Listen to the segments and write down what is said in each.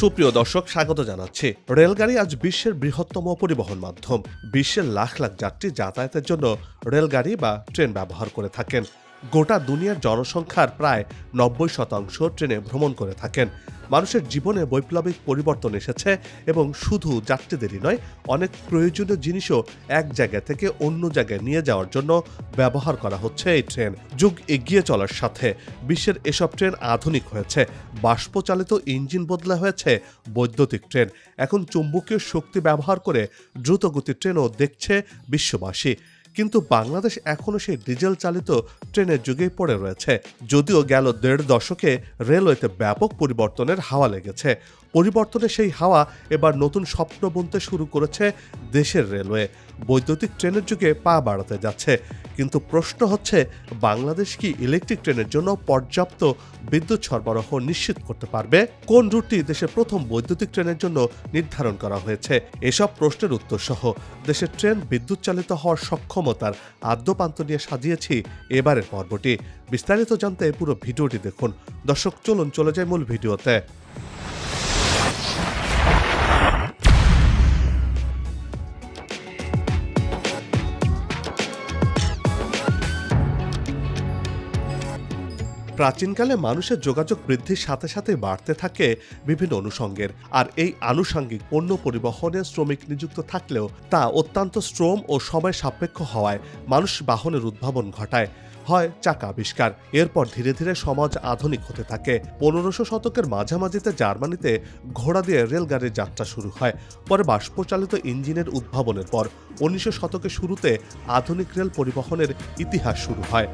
সুপ্রিয় দর্শক, স্বাগত জানাচ্ছি। রেলগাড়ি আজ বিশ্বের বৃহত্তম পরিবহন মাধ্যম। বিশ্বের লাখ লাখ যাত্রী যাতায়াতের জন্য রেলগাড়ি বা ট্রেন ব্যবহার করে থাকেন। গোটা দুনিয়ার জনসংখ্যার প্রায় নব্বই শতাংশ ট্রেনে ভ্রমণ করে থাকেন। মানুষের জীবনে বৈপ্লবিক পরিবর্তন এসেছে এবং শুধু যাত্রীদেরই নয়, অনেক প্রয়োজনীয় জিনিসও এক জায়গা থেকে অন্য জায়গায় নিয়ে যাওয়ার জন্য ব্যবহার করা হচ্ছে এই ট্রেন। যুগ এগিয়ে চলার সাথে বিশ্বের এসব ট্রেন আধুনিক হয়েছে। বাষ্পচালিত ইঞ্জিন বদলা হয়েছে বৈদ্যুতিক ট্রেন। এখন চুম্বকীয় শক্তি ব্যবহার করে দ্রুতগতির ট্রেনও দেখছে বিশ্ববাসী। কিন্তু বাংলাদেশ এখনও সেই ডিজেল চালিত ট্রেনের যুগেই পড়ে রয়েছে। যদিও গেল দেড় দশকে রেলওয়েতে ব্যাপক পরিবর্তনের হাওয়া লেগেছে। পরিবর্তনের সেই হাওয়া এবার নতুন স্বপ্ন বুনতে শুরু করেছে দেশের রেলওয়ে। বৈদ্যুতিক ট্রেনের যুগে পা বাড়াতে যাচ্ছে। কিন্তু প্রশ্ন হচ্ছে, বাংলাদেশ কি ইলেকট্রিক ট্রেনের জন্য পর্যাপ্ত বিদ্যুৎ সরবরাহ নিশ্চিত করতে পারবে? কোন রুটটি দেশের প্রথম বৈদ্যুতিক ট্রেনের জন্য নির্ধারণ করা হয়েছে? এসব প্রশ্নের উত্তর সহ, দেশের ট্রেন বিদ্যুৎ চালিত হওয়ার সক্ষমতার আদ্যপান্ত নিয়ে সাজিয়েছি এবারের পর্বটি। বিস্তারিত জানতে পুরো ভিডিওটি দেখুন। দর্শক, চলুন চলে যায় মূল ভিডিওতে। প্রাচীনকালে মানুষের যোগাযোগ বৃদ্ধির সাথে সাথে বাড়তে থাকে বিভিন্ন অনুষঙ্গের। আর এই আনুষঙ্গিক পণ্য পরিবহনে শ্রমিক নিযুক্ত থাকলেও তা অত্যন্ত শ্রম ও সময় সাপেক্ষ হওয়ায় মানুষ বাহনের উদ্ভাবন ঘটায়, হয় চাকা আবিষ্কার। এরপর ধীরে ধীরে সমাজ আধুনিক হতে থাকে। পনেরোশো শতকের মাঝামাঝিতে জার্মানিতে ঘোড়া দিয়ে রেলগাড়ির যাত্রা শুরু হয়। পরে বাষ্পচালিত ইঞ্জিনের উদ্ভাবনের পর উনিশশো শতকের শুরুতে আধুনিক রেল পরিবহনের ইতিহাস শুরু হয়।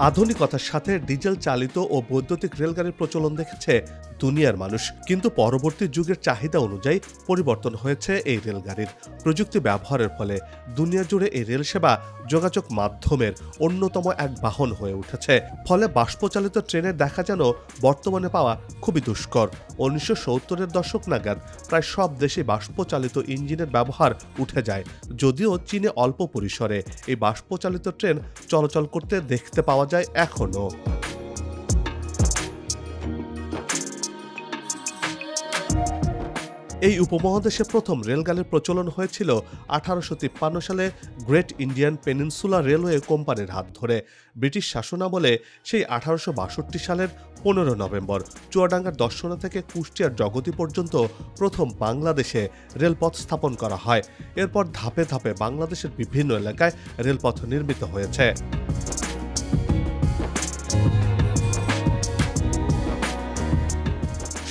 আধুনিকতার সাথে ডিজেল চালিত ও বৈদ্যুতিক রেলগাড়ির প্রচলন দেখেছে দুনিয়ার মানুষ। কিন্তু পরবর্তী যুগের চাহিদা অনুযায়ী পরিবর্তন হয়েছে এই রেলগাড়ির। প্রযুক্তি ব্যবহারের ফলে দুনিয়া জুড়ে এই রেল সেবা যোগাযোগ মাধ্যমের অন্যতম এক বাহন হয়ে উঠেছে। ফলে বাষ্পচালিত ট্রেনের দেখা যেন বর্তমানে পাওয়া খুবই দুষ্কর। উনিশশো সত্তরের দশক নাগাদ প্রায় সব দেশে বাষ্পচালিত ইঞ্জিনের ব্যবহার উঠে যায়। যদিও চীনে অল্প পরিসরে এই বাষ্পচালিত ট্রেন চলাচল করতে দেখতে পাওয়া যায় এখনও। এই উপমহাদেশে প্রথম রেলগাড়ির প্রচলন হয়েছিল আঠারোশো তিপ্পান্ন সালে গ্রেট ইন্ডিয়ান পেনিনসুলা রেলওয়ে কোম্পানির হাত ধরে। ব্রিটিশ শাসনামলে সেই আঠারোশো বাষট্টি সালের পনেরো নভেম্বর চুয়াডাঙ্গার দর্শনা থেকে কুষ্টিয়ার জগতি পর্যন্ত প্রথম বাংলাদেশে রেলপথ স্থাপন করা হয়। এরপর ধাপে ধাপে বাংলাদেশের বিভিন্ন এলাকায় রেলপথ নির্মিত হয়েছে।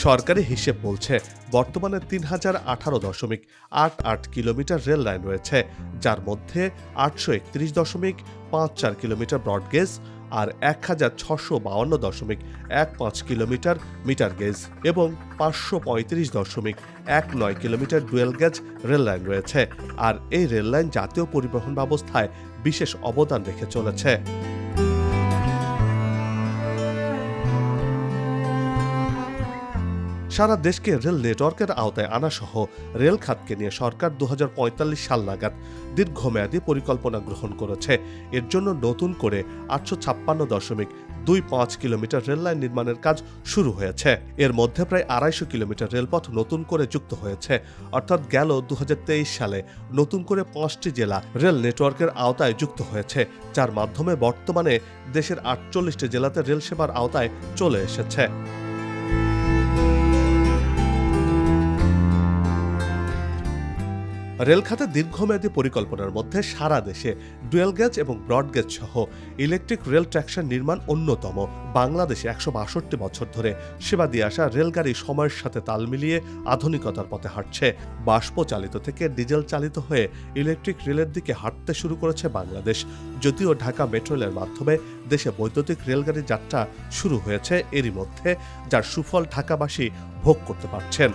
সরকারি হিসেব বলছে, বর্তমানে তিন হাজার আঠারো দশমিক আট আট কিলোমিটার রেল লাইন রয়েছে, যার মধ্যে আটশো একত্রিশ দশমিক পাঁচ চার কিলোমিটার ব্রডগেজ আর এক হাজার ছশো বাউন্ন দশমিক এক পাঁচ কিলোমিটার মিটার গেজ এবং পাঁচশো পঁয়ত্রিশ দশমিক এক নয় kilometre dual gauge rail line রয়েছে। আর এই রেল লাইন জাতীয় পরিবহন ব্যবস্থায় বিশেষ অবদান রেখে চলেছে। সারা দেশকে রেল নেটওয়ার্কের আওতায় আনা সহ রেল খাতকে নিয়ে সরকার দু হাজার পঁয়তাল্লিশ সাল নাগাদ দীর্ঘমেয়াদী পরিকল্পনা গ্রহণ করেছে। এর জন্য নতুন করে আটশো ছাপ্পান্ন দশমিক দুই পাঁচ কিলোমিটার রেল লাইন নির্মাণের কাজ শুরু হয়েছে। এর মধ্যে প্রায় আড়াইশো কিলোমিটার রেলপথ নতুন করে যুক্ত হয়েছে। অর্থাৎ গেল দু হাজার তেইশ সালে নতুন করে পাঁচটি জেলা রেল নেটওয়ার্কের আওতায় যুক্ত হয়েছে, যার মাধ্যমে বর্তমানে দেশের আটচল্লিশটি জেলাতে রেল সেবার আওতায় চলে এসেছে। রেল খাতের দীর্ঘমেয়াদী পরিকল্পনার মধ্যে সারা দেশে ডুয়েল গেজ এবং ব্রড গেজ সহ ইলেকট্রিক রেল ট্র্যাকশন নির্মাণ অন্যতম। বাংলাদেশে একশো বাষট্টি বছর ধরে সেবা দিয়ে আসা রেলগাড়ি সময়ের সাথে তাল মিলিয়ে আধুনিকতার পথে হাঁটছে। বাষ্প চালিত থেকে ডিজেল চালিত হয়ে ইলেকট্রিক রেলের দিকে হাঁটতে শুরু করেছে বাংলাদেশ। যদিও ঢাকা মেট্রো রেলের মাধ্যমে দেশে বৈদ্যুতিক রেলগাড়ির যাত্রা শুরু হয়েছে, এরই মধ্যে যার সুফল ঢাকাবাসী ভোগ করতে পারছেন।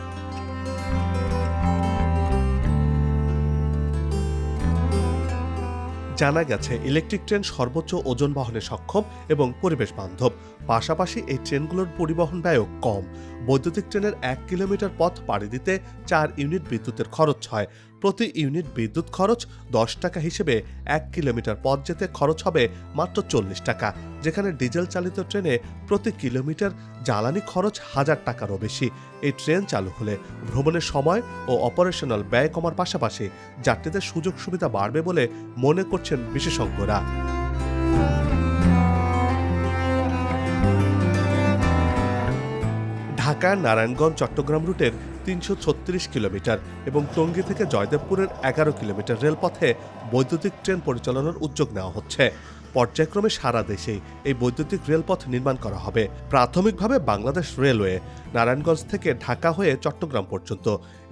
জানা গেছে ইলেকট্রিক ট্রেন সর্বোচ্চ ওজন বহনে সক্ষম এবং পরিবেশ বান্ধব। পাশাপাশি এই ট্রেনগুলোর পরিবহন ব্যয়ও কম। বৈদ্যুতিক ট্রেনের এক কিলোমিটার পথ পাড়ি দিতে চার ইউনিট বিদ্যুতের খরচ হয়। প্রতি ইউনিট বিদ্যুৎ খরচ দশ টাকা হিসেবে এক কিলোমিটার পথ যেতে খরচ হবে মাত্র চল্লিশ টাকা, যেখানে ডিজেল চালিত ট্রেনে প্রতি কিলোমিটার জ্বালানি খরচ হাজার টাকারও বেশি। এই ট্রেন চালু হলে ভ্রমণের সময় ও অপারেশনাল ব্যয় কমার পাশাপাশি যাত্রীদের সুযোগ সুবিধা বাড়বে বলে মনে করছেন বিশেষজ্ঞরা। ঢাকা, নারায়ণগঞ্জ, চট্টগ্রাম রুটের তিনশো ছত্রিশ কিলোমিটার এবং টঙ্গী থেকে জয়দেবপুরের এগারো কিলোমিটার রেলপথে বৈদ্যুতিক ট্রেন পরিচালনার উদ্যোগ নেওয়া হচ্ছে। পর্যায়ক্রমে সারা দেশে এই বৈদ্যুতিক রেলপথ নির্মাণ করা হবে। প্রাথমিকভাবে বাংলাদেশ রেলওয়ে নারায়ণগঞ্জ থেকে ঢাকা হয়ে চট্টগ্রাম পর্যন্ত।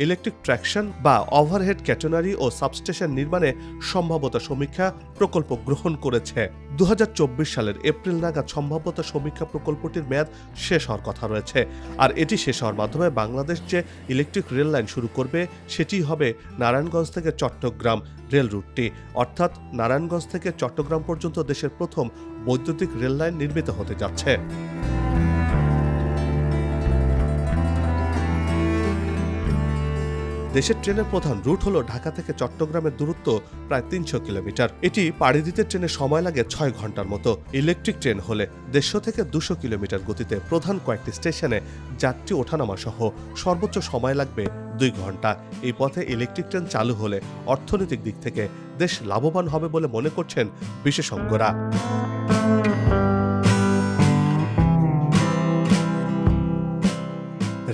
ইলেকট্রিক ট্র্যাকশন বা ওভারহেড ক্যাটেনারি ও সাবস্টেশন নির্মাণে সম্ভাব্যতা সমীক্ষা প্রকল্প গ্রহণ করেছে। দু হাজার চব্বিশ সালের এপ্রিল নাগাদ সম্ভাব্যতা সমীক্ষা প্রকল্পটির মেয়াদ শেষ হওয়ার কথা রয়েছে। আর এটি শেষ হওয়ার মাধ্যমে বাংলাদেশ যে ইলেকট্রিক রেল লাইন শুরু করবে, সেটি হবে নারায়ণগঞ্জ থেকে চট্টগ্রাম রেল রুটটি অর্থাৎ নারায়ণগঞ্জ থেকে চট্টগ্রাম পর্যন্ত দেশের প্রথম বৈদ্যুতিক রেল লাইন নির্মিত হতে যাচ্ছে। দেশের ট্রেনের প্রধান রুট হলো ঢাকা থেকে চট্টগ্রামের দূরত্ব প্রায় তিনশো কিলোমিটার। এটি পাড়ি দিতে ট্রেনে সময় লাগে ছয় ঘণ্টার মতো। ইলেকট্রিক ট্রেন হলে দেড়শো থেকে দুশো কিলোমিটার গতিতে প্রধান কয়েকটি স্টেশনে যাত্রী ওঠানামা সহ সর্বোচ্চ সময় লাগবে দুই ঘণ্টা। এই পথে ইলেকট্রিক ট্রেন চালু হলে অর্থনৈতিক দিক থেকে দেশ লাভবান হবে বলে মনে করছেন বিশেষজ্ঞরা।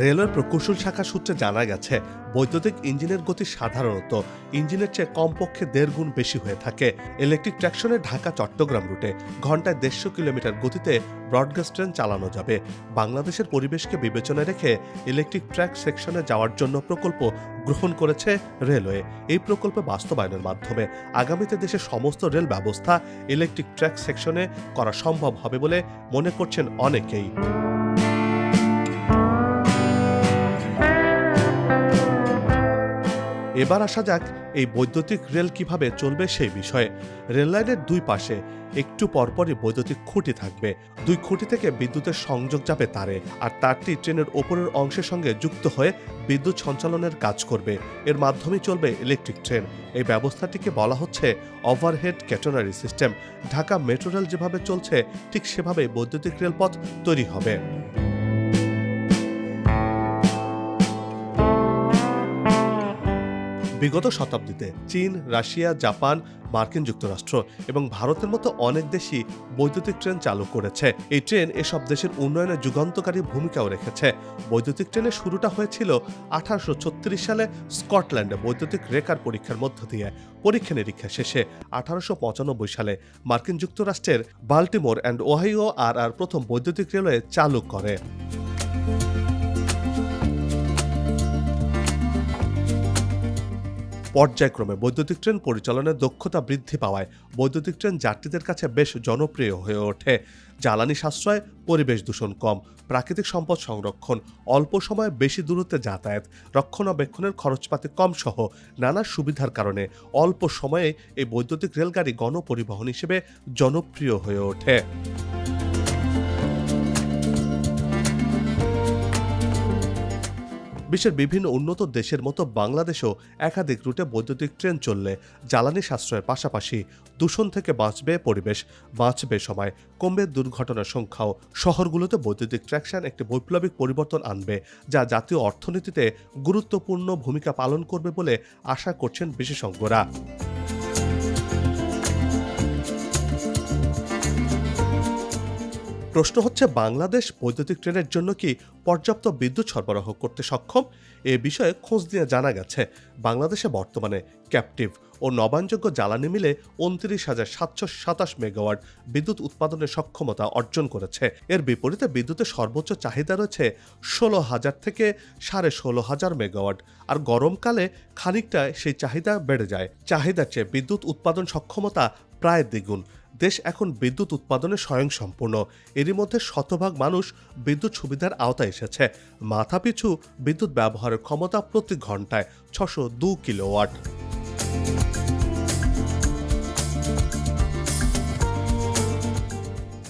রেলওয়ের প্রকৌশল শাখা সূত্রে জানা গেছে, বৈদ্যুতিক ইঞ্জিনের গতি সাধারণত ইঞ্জিনের চেয়ে কমপক্ষে দেড় গুণ বেশি হয়ে থাকে। ইলেকট্রিক ট্র্যাকশনে ঢাকা চট্টগ্রাম রুটে ঘন্টায় দেড়শো কিলোমিটার গতিতে ব্রডগাস্ট ট্রেন চালানো যাবে। বাংলাদেশের পরিবেশকে বিবেচনায় রেখে ইলেকট্রিক ট্র্যাক সেকশনে যাওয়ার জন্য প্রকল্প গ্রহণ করেছে রেলওয়ে। এই প্রকল্প বাস্তবায়নের মাধ্যমে আগামীতে দেশের সমস্ত রেল ব্যবস্থা ইলেকট্রিক ট্র্যাক সেকশনে করা সম্ভব হবে বলে মনে করছেন অনেকেই। এবার আসা যাক এই বৈদ্যুতিক রেল কীভাবে চলবে সেই বিষয়ে। রেললাইনের দুই পাশে একটু পরপরই বৈদ্যুতিক খুঁটি থাকবে। দুই খুঁটি থেকে বিদ্যুতের সংযোগ যাবে তারে, আর তারটি ট্রেনের ওপরের অংশের সঙ্গে যুক্ত হয়ে বিদ্যুৎ সঞ্চালনের কাজ করবে। এর মাধ্যমেই চলবে ইলেকট্রিক ট্রেন। এই ব্যবস্থাটিকে বলা হচ্ছে overhead catenary system. Dhaka metro rail যেভাবে চলছে, ঠিক সেভাবে বৈদ্যুতিক রেলপথ তৈরি হবে। বিগত শতাব্দীতে চীন, রাশিয়া, জাপান, মার্কিন যুক্তরাষ্ট্র এবং ভারতের মতো অনেক দেশই বৈদ্যুতিক ট্রেন চালু করেছে। এই ট্রেন এসব দেশের উন্নয়নে যুগান্তকারী ভূমিকাও রেখেছে। বৈদ্যুতিক ট্রেনের শুরুটা হয়েছিল আঠারোশো ছত্রিশ সালে স্কটল্যান্ডে বৈদ্যুতিক রেকার পরীক্ষার মধ্য দিয়ে। পরীক্ষা নিরীক্ষা শেষে আঠারোশো পঁচানব্বই সালে মার্কিন যুক্তরাষ্ট্রের Baltimore and Ohio R R প্রথম বৈদ্যুতিক রেলওয়ে চালু করে। পর্যায়ক্রমে বৈদ্যুতিক ট্রেন পরিচালনার দক্ষতা বৃদ্ধি পাওয়ায় বৈদ্যুতিক ট্রেন যাত্রীদের কাছে বেশ জনপ্রিয় হয়ে ওঠে। জ্বালানি সাশ্রয়, পরিবেশ দূষণ কম, প্রাকৃতিক সম্পদ সংরক্ষণ, অল্প সময়ে বেশি দূরত্বে যাতায়াত, রক্ষণাবেক্ষণের খরচপাতি কম সহ নানা সুবিধার কারণে অল্প সময়ে এই বৈদ্যুতিক রেলগাড়ি গণপরিবহন হিসেবে জনপ্রিয় হয়ে ওঠে। বিশ্বের বিভিন্ন উন্নত দেশের মতো বাংলাদেশেও একাধিক রুটে বৈদ্যুতিক ট্রেন চললে জ্বালানি সাশ্রয়ের পাশাপাশি দূষণ থেকে বাঁচবে পরিবেশ, বাঁচবে সময়, কমবে দুর্ঘটনার সংখ্যাও। শহরগুলোতে বৈদ্যুতিক ট্র্যাকশন একটি বৈপ্লবিক পরিবর্তন আনবে, যা জাতীয় অর্থনীতিতে গুরুত্বপূর্ণ ভূমিকা পালন করবে বলে আশা করছেন বিশেষজ্ঞরা। প্রশ্ন হচ্ছে, বাংলাদেশ বৈদ্যুতিক ট্রেনের জন্য কি পর্যাপ্ত বিদ্যুৎ সরবরাহ করতে সক্ষম? এ বিষয়ে খোঁজ নিয়ে জানা গেছে, বাংলাদেশে বর্তমানে ক্যাপটিভ ও নবায়নযোগ্য জ্বালানি মিলে উনত্রিশ হাজার সাতশো সাতাশ মেগাওয়াট বিদ্যুৎ উৎপাদনের সক্ষমতা অর্জন করেছে। এর বিপরীতে বিদ্যুতের সর্বোচ্চ চাহিদা রয়েছে ষোলো হাজার থেকে সাড়ে ষোলো হাজার মেগাওয়াট, আর গরমকালে খানিকটা সেই চাহিদা বেড়ে যায়। চাহিদার চেয়ে বিদ্যুৎ উৎপাদন সক্ষমতা প্রায় দ্বিগুণ। দেশ এখন বিদ্যুৎ উৎপাদনে স্বয়ংসম্পূর্ণ। এরই মধ্যে শতভাগ মানুষ বিদ্যুৎ সুবিধার আওতায় এসেছে। মাথাপিছু বিদ্যুৎ ব্যবহারের ক্ষমতা প্রতি ঘন্টায় ছশো দু কিলোওয়াট।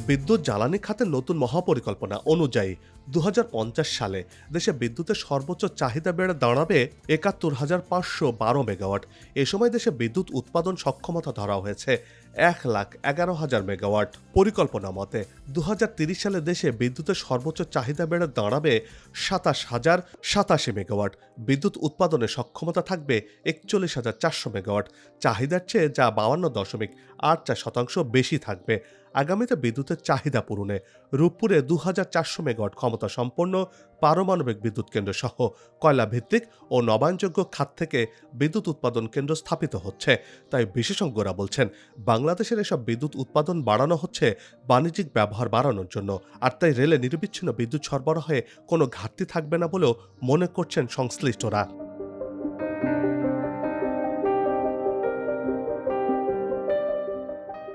বিদ্যুৎ জ্বালানি খাতের নতুন মহাপরিকল্পনা অনুযায়ী দু হাজার পঞ্চাশ সালে দেশে বিদ্যুতের সর্বোচ্চ চাহিদা বেড়ে দাঁড়াবে একাত্তর হাজার পাঁচশো বারো মেগাওয়াট। এ সময় দেশে বিদ্যুৎ উৎপাদন সক্ষমতা ধরা হয়েছে এক লাখ এগারো হাজার মেগাওয়াট। পরিকল্পনা মতে দু সালে দেশে বিদ্যুতের সর্বোচ্চ চাহিদা বেড়ে দাঁড়াবে সাতাশ হাজার সাতাশি মেগাওয়াট। বিদ্যুৎ উৎপাদনের সক্ষমতা থাকবে একচল্লিশ হাজার চারশো মেগাওয়াট। চাহিদার চেয়ে যা বাউান্ন দশমিক আট চার শতাংশ বেশি থাকবে। আগামীতে বিদ্যুতের চাহিদা পূরণে রূপপুরে দু হাজার চারশো মেগাওয়াট ক্ষমতা সম্পন্ন পারমাণবিক বিদ্যুৎ কেন্দ্র সহ কয়লা ভিত্তিক ও নবায়নযোগ্য খাত থেকে বিদ্যুৎ উৎপাদন কেন্দ্র স্থাপিত হচ্ছে। তাই বিশেষজ্ঞরা বলছেন, বাংলাদেশের এসব বিদ্যুৎ উৎপাদন বাড়ানো হচ্ছে বাণিজ্যিক ব্যবহার বাড়ানোর জন্য। আর তাই রেলে নিরবিচ্ছিন্ন বিদ্যুৎ সরবরাহে কোনো ঘাটতি থাকবে না বলেও মনে করছেন সংশ্লিষ্টরা।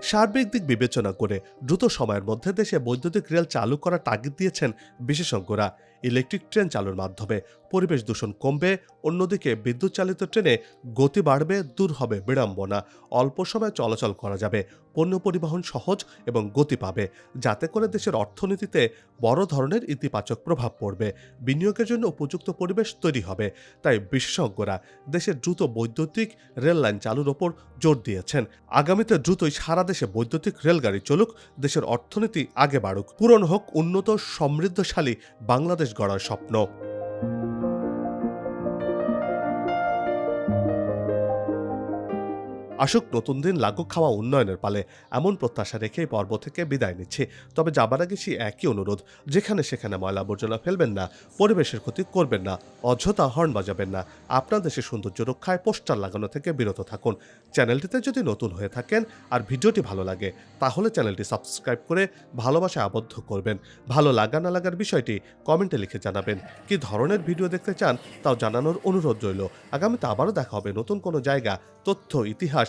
সার্বিক দিক বিবেচনা করে দ্রুত সময়ের মধ্যে দেশে বৈদ্যুতিক রেল চালু করার তাগিদ দিয়েছেন বিশেষজ্ঞরা। ইলেকট্রিক ট্রেন চালুর মাধ্যমে। পরিবেশ দূষণ কমবে, অন্যদিকে বিদ্যুৎ চালিত ট্রেনে গতি বাড়বে, দূর হবে বিড়ম্বনা। অল্প সময় চলাচল করা যাবে, পণ্য পরিবহন সহজ এবং গতি পাবে, যাতে করে দেশের অর্থনীতিতে বড় ধরনের ইতিবাচক প্রভাব পড়বে। বিনিয়োগের জন্য উপযুক্ত পরিবেশ তৈরি হবে, তাই বিশেষজ্ঞরা দেশের দ্রুত বৈদ্যুতিক রেল লাইন চালুর ওপর জোর দিয়েছেন। আগামীতে দ্রুতই সারা দেশে বৈদ্যুতিক রেলগাড়ি চলুক, দেশের অর্থনীতি আগে বাড়ুক। পূরণ হোক, উন্নত, সমৃদ্ধশালী বাংলাদেশ গড়ার স্বপ্ন। আসুক, নতুন দিন লাগুক খাওয়া উন্নয়নের পালে। এমন প্রত্যাশা রেখে পর্ব থেকে বিদায় নিচ্ছি। তবে যাবার আগে সেই একই অনুরোধ, যেখানে সেখানে ময়লা আবর্জনা ফেলবেন না, পরিবেশের ক্ষতি করবেন না, অযথা হর্ন বাজাবেন না। আপনার দেশের সৌন্দর্য রক্ষায় পোস্টার লাগানো থেকে বিরত থাকুন। চ্যানেলটিতে যদি নতুন হয়ে থাকেন আর ভিডিওটি ভালো লাগে, তাহলে চ্যানেলটি সাবস্ক্রাইব করে ভালোবাসায় আবদ্ধ করবেন। ভালো লাগা না লাগার বিষয়টি কমেন্টে লিখে জানাবেন। কি ধরনের ভিডিও দেখতে চান, তাও জানানোর অনুরোধ রইল। আগামীতে আবারও দেখা হবে নতুন কোনো জায়গা, তথ্য, ইতিহাস